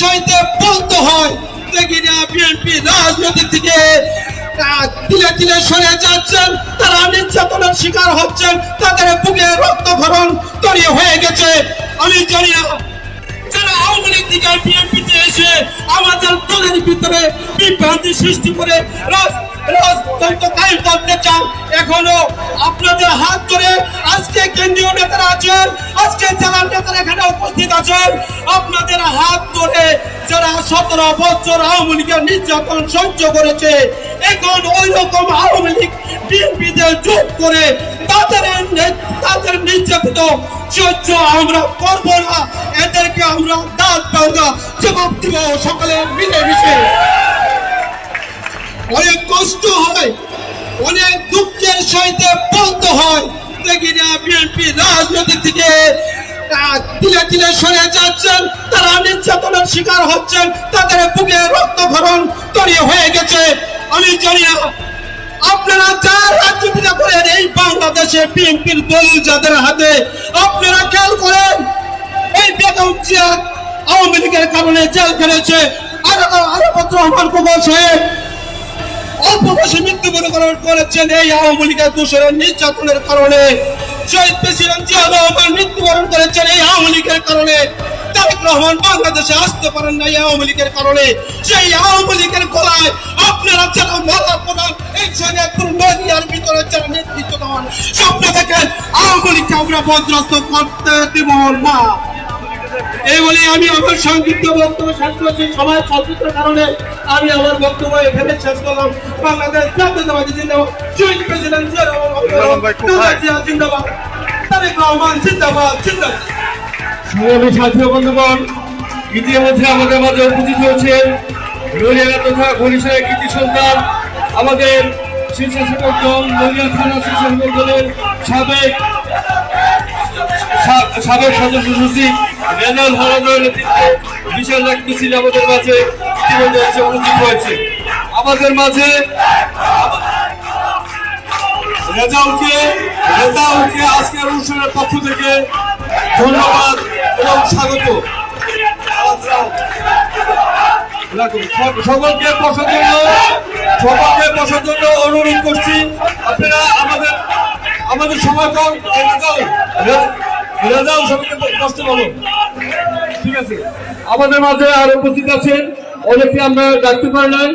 সহিত বলতে হয়। দেখি না বিএনপি রাজনীতি থেকে তিলে তিলে সরে যাচ্ছেন, তারা নির্যাতনের শিকার হচ্ছেন, তাদের বুকে রক্তক্ষরণ তৈরি হয়ে গেছে। আমি জানি না, যারা আওয়ামী লীগ থেকে বিএনপিতে এসে আমাদের দলের ভিতরে বিভ্রান্তি সৃষ্টি করে রাজ রাজতন্ত্র কায়েম করতে চান এখনও আপনাদের হাত ধরে আজকে কেন্দ্রীয় নেতারা আছেন, আজকে জেলার নেতারা এখানে উপস্থিত আছেন। আপনাদের হাত ধরে যারা সতেরো বছর আওয়ামী লীগের নির্যাতন সহ্য করেছে, এখন ওই রকম আওয়ামী লীগ বিএনপিতে যোগ করে তাদের তাদের নির্যাতিত সহ্য আমরা করব না। এদেরকে আমরা দাঁত পাওয়া জবাব দিব সকালে মিলে মিশে অনেক কষ্ট হয় অনেক দুঃখের সহিত বলতে হয় রাজনীতি থেকে সরে যাচ্ছেন তারা শিকার হচ্ছেন তাদের তৈরি হয়ে গেছে আমি জানি আপনারা যার এই বাংলাদেশে যাদের হাতে আপনারা খেয়াল করেন এই বেগম জিয়া আওয়ামী লীগের কারণে জেল খেলেছে আরও আরও রহমান কুমার সাহেব অল্প বয়সে মৃত্যুবরণ করেছেন এই আওয়ামী লীগের দোষের নির্যাতনের কারণে শহীদ প্রেসিডেন্ট জিয়া রহমান মৃত্যুবরণ করেছেন এই আওয়ামী লীগের কারণে। তারেক রহমান বাংলাদেশে আসতে পারেন না এই আওয়ামী লীগের কারণে। সেই আওয়ামী লীগের গলায় আপনারা যারা মালা প্রধান এই শরীয়তপুর নদিয়ার ভিতরে যারা নেতৃত্ব দেওয়ান স্বপ্ন দেখেন আওয়ামী লীগকে আমরা বরদাস্ত করতে দেব না। এই বলে আমি আমার সংক্ষিপ্ত বক্তব্য শেষ করছি। সময় স্বল্পতার কারণে আমি আমার বক্তব্য এখানে শেষ করলাম। বাংলাদেশ জাতীয়তাবাদী জিন্দাবাদ। শহীদ প্রেসিডেন্ট জিয়া রহমান খালেদা জিয়া জিন্দাবাদ। তারেক রহমান জিন্দাবাদ জিন্দাবাদ। সংগ্রামী সাথী বন্ধুগণ ইতিমধ্যে আমাদের মাঝে উপস্থিত হয়েছেন নড়িয়া তথা বরিশালের কৃতি সন্তান আমাদের স্বেচ্ছাসেবক দল নড়িয়া থানা স্বেচ্ছাসেবক দলের সাবেক সাবেক সদস্য সচিব রেনাল হলদরের নেতৃত্বে বিশাল এক মিছিল আমাদের মাঝে ইতিমধ্যে হয়েছে। আমাদের মাঝে রেজাউলকে রেজাউলকে আজকের অনুষ্ঠানের পক্ষ থেকে ধন্যবাদ এবং স্বাগত। সকলকে বসার জন্য সকলকে বসার জন্য অনুরোধ করছি। আপনারা আমাদের আমাদের কম। রেজাউল ঠিক আছে। আমাদের মাঝে আর উপস্থিত আছেন। অনেকে আমরা ডাকতে পারি নাই।